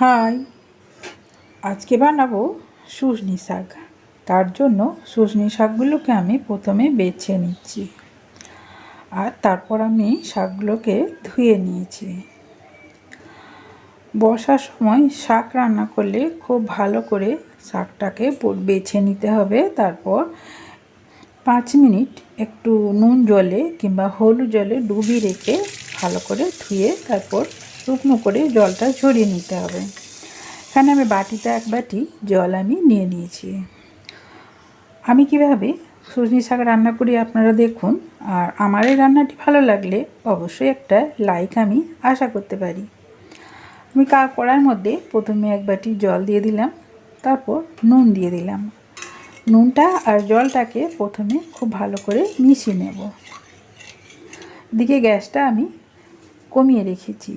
High. আজকে বানাবো শুশনি শাক। তার জন্য শুশনি শাকগুলোকে আমি প্রথমে বেছে নিচ্ছি। আর তারপর আমি শাকগুলোকে ধুয়ে নিয়েছি। বর্ষার সময় শাক রান্না করলে খুব ভালো করে শাকটাকে বেছে নিতে হবে। তারপর পাঁচ মিনিট একটু নুন জলে কিংবা হলুদ জলে ডুবিয়ে রেখে ভালো করে ধুয়ে তারপর শুকনো করে জলটা ঝরিয়ে নিতে হবে। এখানে আমি বাটিতে এক বাটি জল আমি নিয়ে নিয়েছি। আমি কীভাবে সজনি শাক রান্না করি আপনারা দেখুন, আর আমার এই রান্নাটি ভালো লাগলে অবশ্যই একটা লাইক আমি আশা করতে পারি। আমি কা কড়ার মধ্যে প্রথমে এক বাটি জল দিয়ে দিলাম, তারপর নুন দিয়ে দিলাম। নুনটা আর জলটাকে প্রথমে খুব ভালো করে মিশিয়ে নেব। দিকে গ্যাসটা আমি কমিয়ে রেখেছি।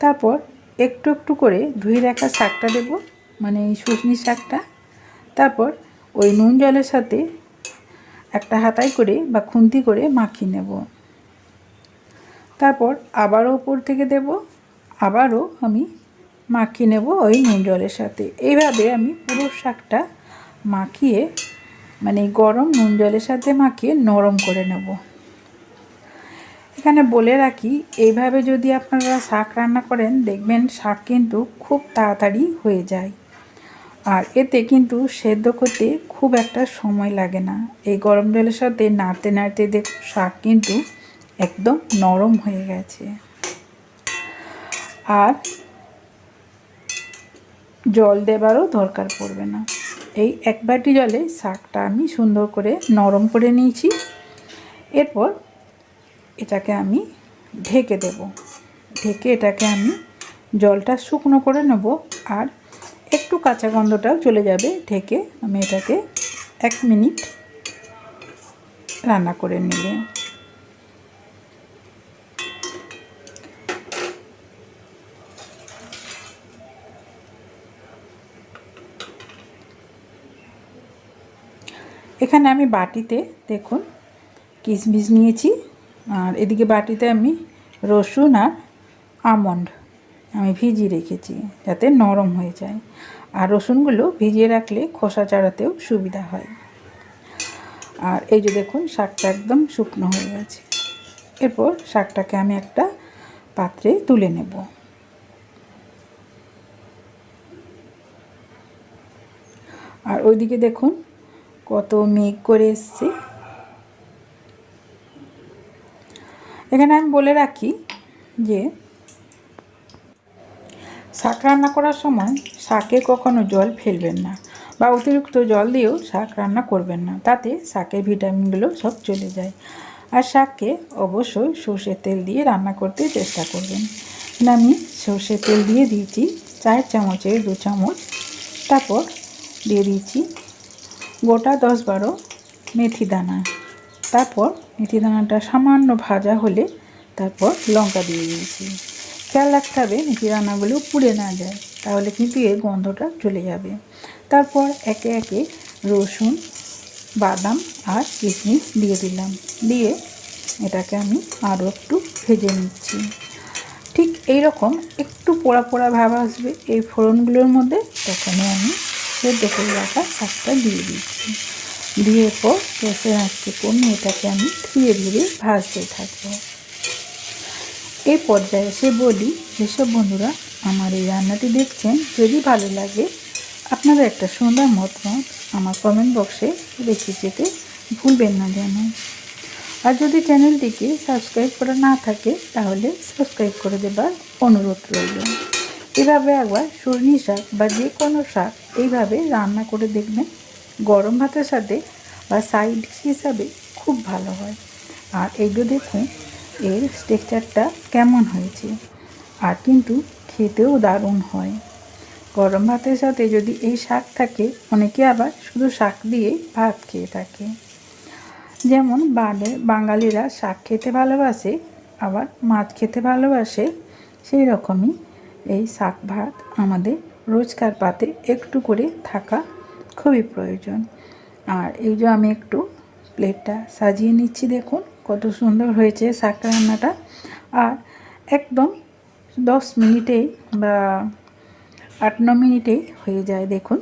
তারপর একটু একটু করে ধুয়ে রাখা শাকটা দেব মানে এই শুশনি শাকটা। তারপর ওই নুন জলের সাথে একটা হাতায় করে বা খুন্তি করে মাখিয়ে নেব। তারপর আবারও ওপর থেকে দেব, আবারও আমি মাখিয়ে নেব ওই নুন জলের সাথে। এইভাবে আমি পুরো শাকটা মাখিয়ে মানে গরম নুন জলের সাথে মাখিয়ে নরম করে নেব। এখানে বলে রাখি, এইভাবে যদি আপনারা শাক রান্না করেন, দেখবেন শাক কিন্তু খুব তাড়াতাড়ি হয়ে যায়। আর এতে কিন্তু সেদ্ধ করতে খুব একটা সময় লাগে না। এই গরম জলের সাথে নাড়তে নাড়তে দেখ শাক কিন্তু একদম নরম হয়ে গেছে। আর জল দেবারও দরকার পড়বে না। এই এক বাটি জলে শাকটা আমি সুন্দর করে নরম করে নিয়েছি। এরপর এটাকে আমি ঢেকে দেব। ঢেকে এটাকে আমি জলটা শুকনো করে নেব আর একটু কাঁচা গন্ধটাও চলে যাবে ঢেকে আমি এটাকে এক মিনিট রান্না করে নিলে এখানে আমি বাটিতে দেখুন কিশমিশ নিয়েছি আর এদিকে বাটিতে আমি রসুন আর আমন্ড আমি ভিজিয়ে রেখেছি যাতে নরম হয়ে যায়। আর রসুনগুলো ভিজিয়ে রাখলে খোসা চাড়াতেও সুবিধা হয়। আর এই যে দেখুন, শাকটা একদম শুকনো হয়ে গেছে। এরপর শাকটাকে আমি একটা পাত্রে তুলে নেব। আর ওইদিকে দেখুন, কত মেঘ করে এসছে। এখানে আমি বলে রাখি যে শাক রান্না করার সময় শাকে কখনো জল ফেলবেন না বা অতিরিক্ত জল দিয়েও শাক রান্না করবেন না। তাতে শাকের ভিটামিনগুলো সব চলে যায়। আর শাককে অবশ্যই সর্ষের তেল দিয়ে রান্না করতে চেষ্টা করবেন। আমি সর্ষের তেল দিয়ে দিয়েছি চার চামচের দু চামচ। তারপর দিয়ে দিয়েছি গোটা দশ বারো মেথি দানা। তারপর মেথি দানাটা সামান্য ভাজা হলে তারপর লঙ্কা দিয়ে দিয়েছি। খেয়াল রাখতে হবে মেথি দানাগুলো পুড়ে না যায়, তাহলে কিন্তু এর গন্ধটা চলে যাবে। তারপর একে একে রসুন, বাদাম আর কিশমিশ দিয়ে দিলাম। দিয়ে এটাকে আমি আরও একটু ভেজে নিচ্ছি। ঠিক এই রকম একটু পোড়া পোড়া ভাব আসবে এই ফোড়নগুলোর মধ্যে, তখনই আমি সেদ্ধ করে রাখা শাকটা দিয়ে দিচ্ছি। দিয়ে পর গ্যাসের আঁচকে কমিয়ে এটাকে আমি ধীরে ধীরে ভাজতে থাকব। এই পর্যায়ে এসে বলি যেসব বন্ধুরা, আমার এই রান্নাটি দেখছেন? যদি ভালো লাগে, আপনারা একটা সুন্দর মতামত আমার কমেন্ট বক্সে রেখে যেতে ভুলবেন না যেন। আর যদি চ্যানেলটিকে সাবস্ক্রাইব করা না থাকে, তাহলে সাবস্ক্রাইব করে দেবার অনুরোধ রইল। এভাবে একবার সর্নি শাক বা যে কোনো শাক এইভাবে রান্না করে দেখবেন। গরম ভাতের সাথে বা সাইড হিসাবে খুব ভালো হয়। আর এগুলো দেখুন, এর টেক্সচারটা কেমন হয়েছে। আর কিন্তু খেতেও দারুণ হয়। গরম ভাতের সাথে যদি এই শাক থাকে, অনেকে আবার শুধু শাক দিয়ে ভাত খেয়ে থাকে। যেমন বাঙালি বাঙালিরা শাক খেতে ভালোবাসে, আবার মাছ খেতে ভালোবাসে, সেই রকমই এই শাক ভাত আমাদের রোজকার পাতে একটু করে থাকা খুবই প্রয়োজন। আর এই যে আমি একটু প্লেটটা সাজিয়ে নিচ্ছি দেখুন, কত সুন্দর হয়েছে শাক রান্নাটা আর একদম দশ মিনিটে বা আট, ন মিনিটে হয়ে যায় দেখুন।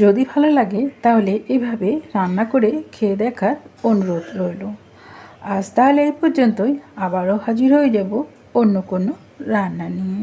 যদি ভালো লাগে তাহলে এভাবে রান্না করে খেয়ে দেখার অনুরোধ রইল। আজ তাহলে এই পর্যন্তই, আবারও হাজির হয়ে যাব অন্য কোনো রান্না নিয়ে।